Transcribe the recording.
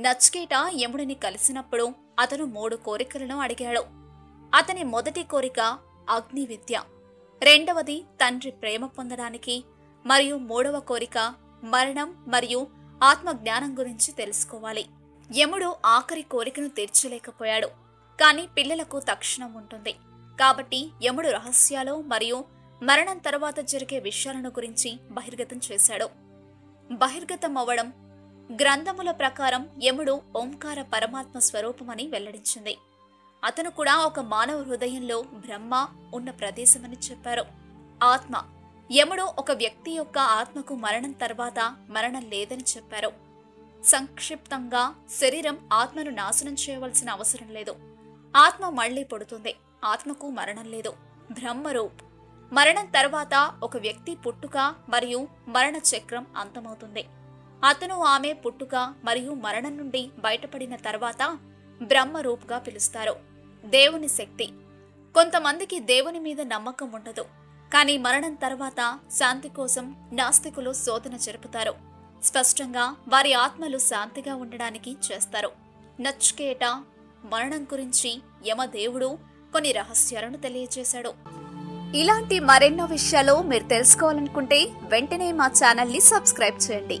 నచ్కేట యముడిని కలిసినప్పుడు అతను మూడు కోరికలను అడిగాడు. అతని మొదటి కోరిక అగ్ని విద్య రెండవది తండ్రి ప్రేమ పొందడానికి మరియు మూడవ కోరిక మరణం మరియు ఆత్మజ్ఞానం గురించి తెలుసుకోవాలి. యముడు ఆఖరి కోరికను తీర్చలేకపోయాడు. కానీ పిల్లలకు తక్షణం ఉంటుంది. కాబట్టి యముడు రహస్యాలు మరియు మరణం తర్వాత జరిగే విషయాలను గురించి బహిర్గతం చేశాడు. బహిర్గతం అవ్వడం గ్రంథముల ప్రకారం యముడు ఓంకార పరమాత్మ స్వరూపమని వెల్లడించింది. అతను కూడా ఒక మానవ హృదయంలో బ్రహ్మ ఉన్న ప్రదేశమని చెప్పారు. ఆత్మ. యముడు ఒక వ్యక్తి యొక్క ఆత్మకు మరణం తర్వాత మరణం లేదని చెప్పారు. సంక్షిప్తంగా శరీరం ఆత్మను నాశనం చేయవలసిన అవసరం లేదు. ఆత్మ మళ్ళీ పుడుతుంది. ఆత్మకు మరణం లేదు. బ్రహ్మరూప్. మరణం తర్వాత ఒక వ్యక్తి పుట్టుక మరియు మరణ చక్రం అంతమవుతుంది. అతను ఆమె పుట్టుక మరియు మరణం నుండి బయటపడిన తర్వాత బ్రహ్మరూప్గా పిలుస్తారు. దేవుని శక్తి. కొంతమందికి దేవుని మీద నమ్మకం ఉండదు. కానీ మరణం తర్వాత శాంతి కోసం నాస్తికులు శోధన జరుపుతారు. స్పష్టంగా వారి ఆత్మలు శాంతిగా ఉండడానికి చేస్తారు. నచ్చుకేట మరణం గురించి యమదేవుడు కొన్ని రహస్యాలను తెలియజేశాడు. ఇలాంటి మరెన్నో విషయాలు మీరు తెలుసుకోవాలనుకుంటే వెంటనే మా ఛానల్ని సబ్స్క్రైబ్ చేయండి.